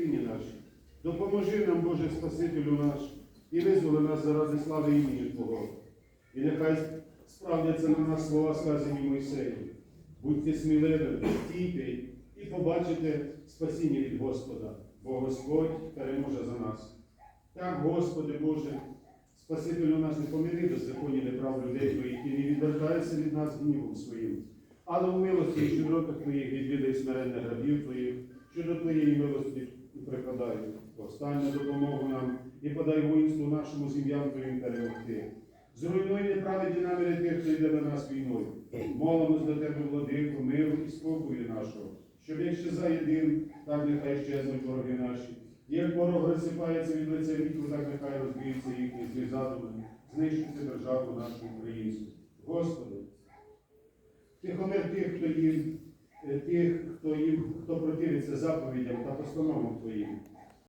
святині наші. Допоможи нам, Боже Спасителю наш, і визволи нас заради слави імені Твого. І нехай справдяться на нас слова, сказані Мойсею. Будьте сміливими, стійте і побачите спасіння від Господа, бо Господь переможе за нас. Так, Господи Боже, Спасителю нас не помири беззаконні неправ людей Твоїх і не відвертайся від нас гнівом своїм. Але в милості і щедротах Твоїх відвідай смиренне грабів Твоїх, що до Твоєї милості. Повстань на допомогу нам і подай воїнству нашому сім'ям Твоїм перемогти. Зруйнуй неправедні наміри тих, хто йде на нас війною. Молимось до Тебе, владику, миру і спокою нашого, щоб як щезає дим, так нехай щезнуть вороги наші. Як ворог розсипається від лиця віку, так нехай розбіються їхні злі задуми, знищити державу нашу українську. Господи, тихомир тих, хто їм, е, тих, хто їм, хто противиться заповідям та постановам Твоїм.